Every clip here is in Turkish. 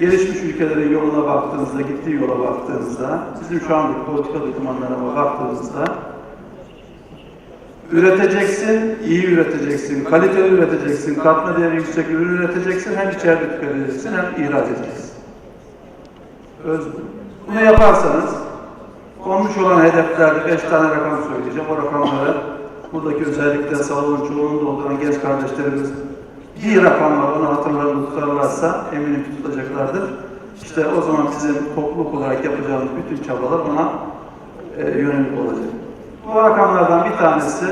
gelişmiş ülkelerin yoluna baktığınızda, gittiği yola baktığınızda, bizim şu andaki politika dokümanlarına baktığınızda üreteceksin, iyi üreteceksin, kaliteli üreteceksin, katma değeri yüksek ürün üreteceksin, hem içeride tüketeceksin hem ihraç edeceksin. Öz, bunu yaparsanız konmuş olan hedeflerde beş tane rakam söyleyeceğim. O rakamları buradaki özellikle salonun çoğunu dolduran genç kardeşlerimiz bir rakam var, onu hatırlarını tutarlarsa eminim tutacaklardır. İşte o zaman bizim topluluk olarak yapacağımız bütün çabalar ona e, yönelik olacak. Bu rakamlardan bir tanesi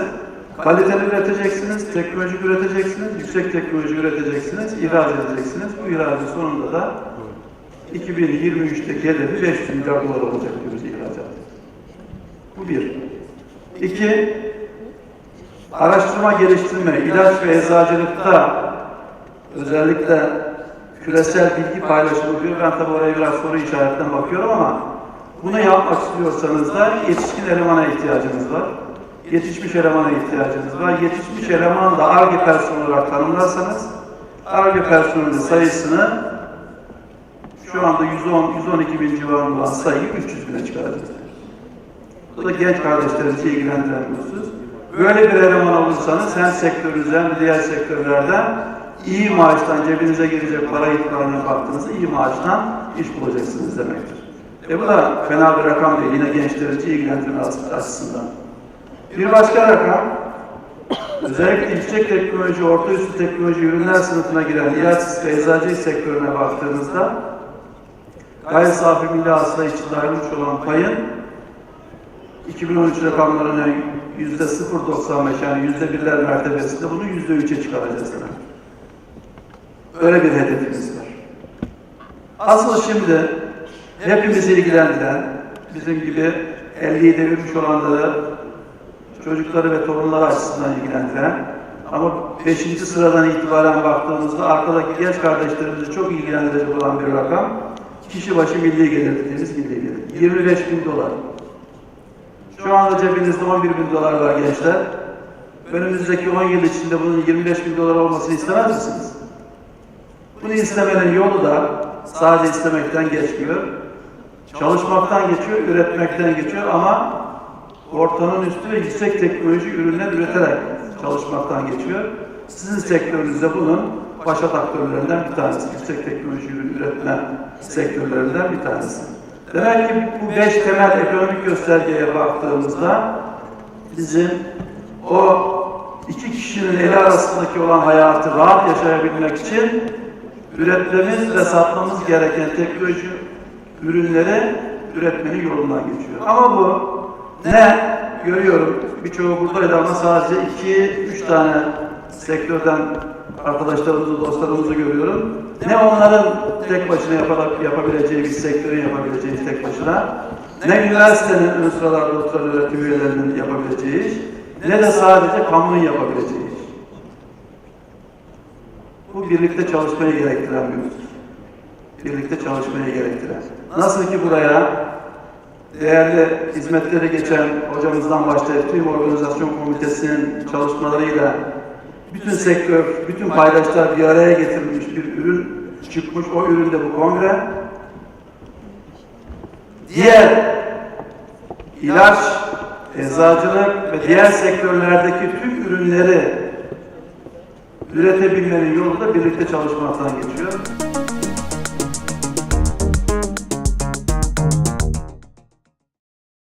kaliteli üreteceksiniz, teknolojik üreteceksiniz, yüksek teknoloji üreteceksiniz, ihraç edeceksiniz. Bu ihracın sonunda da 2023'te hedefi 500 milyar dolar olacak diyoruz ihracat. Bu bir. İki, araştırma geliştirme, ilaç ve eczacılıkta özellikle küresel bilgi paylaşımı diyor. Ben tabii oraya biraz soru işaretten bakıyorum ama bunu yapmak istiyorsanız da yetişkin elemana ihtiyacınız var. Yetişmiş elemana ihtiyacınız var. Yetişmiş eleman da ARGE personeli olarak tanımlarsanız ARGE personeli sayısını şu anda 110, 112 bin civarında olan sayıyı 300 bine çıkaracağız. Bu da genç kardeşlerimizi ilgilendiren bir. Böyle bir eleman olursanız hem sektörünüzden hem diğer sektörlerden iyi maaştan cebinize girecek para itibarına baktığınızda iyi maaştan iş bulacaksınız demektir. E bu da fena bir rakam değil. Yine gençlerimizi ilgilendirme açısından. Bir başka rakam, özellikle yüksek teknoloji, orta üstü teknoloji ürünler sınıfına giren ilaç ve eczacı sektörüne baktığınızda gayri safi milli hasıla içinde ayrılmış olan payın 2013 rakamlarına yüzde 0.95 yani yüzde birler mertebesinde bunu yüzde üçe çıkaracağız. demek. Öyle bir hedefimiz var. Asıl şimdi hepimizi ilgilendiren, bizim gibi 50'yi devirmiş olanları, çocukları ve torunları açısından ilgilendiren ama 5. sıradan itibaren baktığımızda arkadaki genç kardeşlerimizi çok ilgilendirecek olan bir rakam kişi başı milli gelir dediğimiz milli gelir. 25 bin dolar. Şu anda cebinizde 11 bin dolar var gençler. Önümüzdeki 10 yıl içinde bunun 25 bin dolar olmasını istemez misiniz? Bunu istemenin yolu da sadece istemekten geçmiyor. Çalışmaktan geçiyor, üretmekten geçiyor ama ortanın üstü ve yüksek teknoloji ürünler üreterek çalışmaktan geçiyor. Sizin sektörünüzde bunun başat aktörlerinden bir tanesi. Yüksek teknoloji ürün üretme sektörlerinden bir tanesi. Demek ki bu beş temel ekonomik göstergeye baktığımızda bizim o iki kişinin eli arasındaki olan hayatı rahat yaşayabilmek için üretmemiz ve satmamız gereken teknoloji ürünleri üretmenin yolundan geçiyor. Ama bu ne? Görüyorum birçoğu buradaydı ama sadece iki, üç tane sektörden arkadaşlarımızı, dostlarımızı görüyorum. Ne onların tek başına yaparak, yapabileceği bir sektörün yapabileceği tek başına, ne üniversitenin ön sıralarda oturan öğretim üyelerinin yapabileceği ne de sadece kamunun yapabileceği. Bu birlikte çalışmayı gerektiren bir. Birlikte çalışmayı gerektiren. Nasıl ki buraya değerli hizmetleri geçen hocamızdan başlayıp tüm organizasyon komitesinin çalışmalarıyla bütün sektör, bütün paydaşlar bir araya getirilmiş bir ürün çıkmış. O ürün de bu kongre. Diğer ilaç, eczacılık ve diğer sektörlerdeki tüm ürünleri üretebilmenin yolu da birlikte çalışmaktan geçiyor.